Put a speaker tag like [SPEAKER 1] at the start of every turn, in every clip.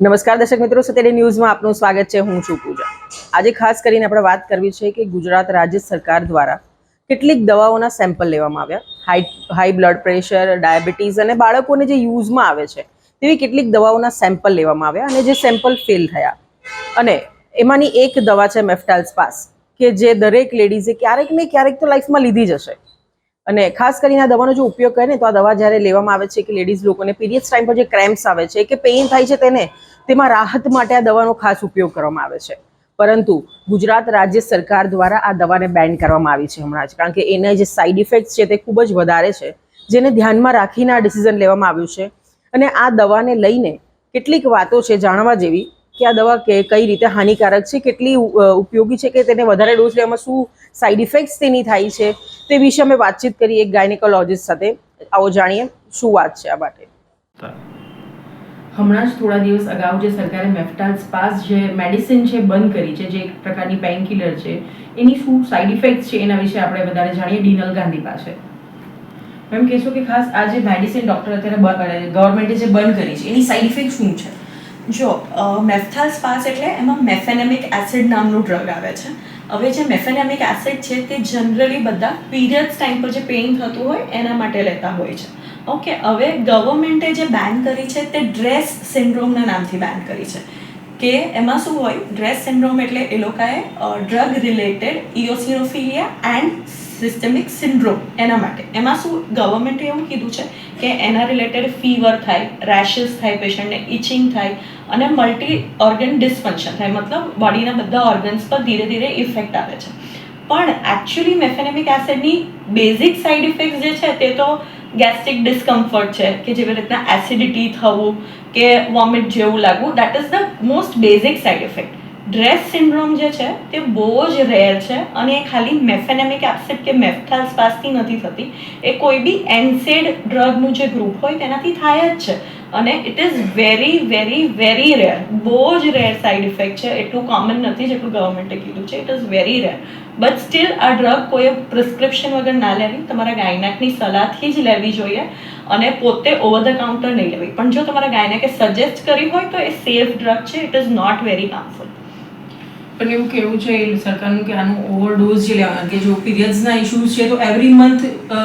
[SPEAKER 1] નમસ્કાર દર્શક મિત્રો સત્યડે ન્યૂઝમાં આપનું સ્વાગત છે. હું છું પૂજા. આજે ખાસ કરીને આપણે વાત કરવી છે કે ગુજરાત રાજ્ય સરકાર દ્વારા કેટલીક દવાઓના સેમ્પલ લેવામાં આવ્યા. High high blood pressure diabetes અને બાળકોને જે યુઝમાં આવે છે, તેવી કેટલીક દવાઓના સેમ્પલ લેવામાં આવ્યા અને જે સેમ્પલ ફેલ થયા. અને એમાંની એક દવા છે મેફટાલ્સ પાસ કે જે દરેક લેડીઝે ક્યારેક ને ક્યારેક તો લાઈફમાં લીધી જ હશે. અને ખાસ કરીને આ દવાનો જો ઉપયોગ કરે ને, તો આ દવા જ્યારે લેવામાં આવે છે કે લેડીઝ લોકોને પીરિયડ્સ ટાઈમ પર જે ક્રેમ્પ્સ આવે છે, કે પેઇન થાય છે તેને, તેમાં રાહત માટે આ દવાનો ખાસ ઉપયોગ કરવામાં આવે છે. પરંતુ ગુજરાત રાજ્ય સરકાર દ્વારા આ દવાને બેન કરવામાં આવી છે હમણાં જ. કારણ કે એના જે સાઇડ ઇફેક્ટ્સ છે તે ખૂબ જ વધારે છે, જેને ધ્યાનમાં રાખીને આ ડિસિઝન લેવામાં આવ્યું છે. અને આ દવાને લઈને કેટલીક વાતો છે જાણવા જેવી. કે આ દવા કઈ રીતે હાનિકારક છે, કેટલી ઉપયોગી છે કે તેને વધારે ડોઝ લેવામાં શું સાઇડ ઇફેક્ટ્સ તેની થાય છે, તે વિશે અમે વાતચીત કરી એક ગાયનેકોલોજીસ્ટ સાથે. આવો જાણીએ શું વાત છે આ માટે.
[SPEAKER 2] હમણાં જ થોડા દિવસ અગાઉ જે સરકારે મેફ્ટાલ્સ પાસ જે મેડિસિન છે બંધ કરી છે, જે એક પ્રકારની પેઇન કિલર છે, એની શું સાઇડ ઇફેક્ટ્સ છે એના વિશે આપણે વધારે જાણીએ, ડીનલ ગાંધી પાસે. મેમ કહેશો કે ખાસ આ જે મેડિસિન ડૉક્ટર અત્યારે ગવર્મેન્ટે જે બંધ કરી છે, એની સાઇડ ઇફેક્ટ શું છે?
[SPEAKER 3] જો મેફથાલ સ્પાસ એટલે એમાં મેફેનેમિક એસિડ નામનું ડ્રગ આવે છે. હવે જે મેફેનેમિક એસિડ છે તે જનરલી બધા પીરિયડ્સ ટાઈમ પર જે પેઇન થતું હોય એના માટે લેતા હોય છે. ઓકે, હવે ગવર્મેન્ટે જે બેન કરી છે તે ડ્રેસ સિન્ડ્રોમના નામથી બેન કરી છે. કે એમાં શું હોય? ડ્રેસ સિન્ડ્રોમ એટલે એ લોકોએ drug related eosinophilia and systemic syndrome એના માટે. એમાં શું ગવર્મેન્ટે એવું કીધું છે કે એના રિલેટેડ ફીવર થાય રેશિસ થાય પેશન્ટને ઇચિંગ થાય અને મલ્ટી ઓર્ગન ડિસફંક્શન થાય. મતલબ બોડીના બધા ઓર્ગન્સ પર ધીરે ધીરે ઇફેક્ટ આવે છે. પણ એકચ્યુઅલી મેફેનેમિક એસિડની બેઝિક સાઇડ ઇફેક્ટ જે છે તે તો ગેસ્ટ્રિક ડિસ્કમ્ફર્ટ છે, કે જેવી રીતના એસિડિટી થવું, કે વોમિટ જેવું લાગવું that is the most basic side effect dress syndrome જે છે તે બહુ જ રેર છે અને એ ખાલી મેફેનેમિક એસિડ કે મેફથાલ્સ પાસથી નથી થતી. એ કોઈ બી એનસેડ ડ્રગનું જે ગ્રુપ હોય તેનાથી થાય જ છે. અને it is very very very rare બહુ જ રેર સાઇડ ઇફેક્ટ છે. એટલું કોમન નથી જેટલું ગવર્મેન્ટે કીધું છે. It is very rare but still આ ડ્રગ કોઈ પ્રિસ્ક્રિપ્શન વગર ના લેવી, તમારા ગાયનાકની સલાહથી જ લેવી જોઈએ અને પોતે ઓવર ધ કાઉન્ટર નહીં લેવી. પણ જો તમારા ગાયનાકે સજેસ્ટ કરી હોય તો એ સેફ ડ્રગ છે. It is not very harmful
[SPEAKER 2] પણ એવું કેવું છે સરકારનું કે આનું ઓવરડોઝ જે લેવાના કે જો પીરિયડ્સના ઇશ્યુઝ છે, તો એવરી મંથ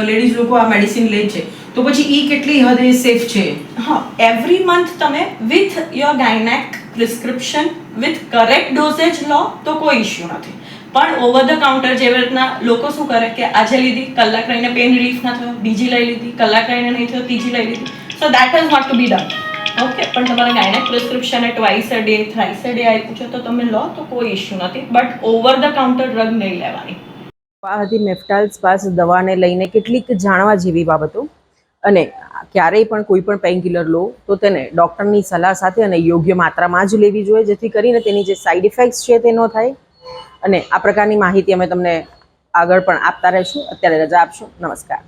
[SPEAKER 2] લેડીઝ લોકો આ મેડિસિન લે છે. તો પછી એ કેટલી હદે સેફ છે?
[SPEAKER 3] હા એવરી મંથ તમે with your gynaec prescription with correct dosage લો, તો કોઈ ઇશ્યુ નથી. પણ ઓવર ધ કાઉન્ટર જેવી રીતના લોકો શું કરે કે આજે લીધી, કલાક રહીને પેન રિલીફ ના થયો, બીજી લઈ લીધી, કલાક રહીને નહીં થયો, ત્રીજી લઈ લીધી. So that is not to be done okay પણ તમારા gynaec prescription A twice a day thrice a day આપ્યું છે, તો તમે લો, તો કોઈ ઇશ્યુ નથી. But over the counter drug નહીં લેવાની.
[SPEAKER 1] આ હતી મેફ્ટાલ્સ પાસ દવાને લઈને કેટલીક જાણવા જેવી બાબતો. અને ક્યારેય પણ કોઈ પણ પેઇનકિલર લો, તો તેને ડૉક્ટરની સલાહ સાથે અને યોગ્ય માત્રામાં જ લેવી જોઈએ, જેથી કરીને તેની જે સાઇડ ઇફેક્ટ્સ છે તે ન થાય. અને આ પ્રકારની માહિતી અમે તમને આગળ પણ આપતા રહીશું. અત્યારે રજા આપશો. નમસ્કાર.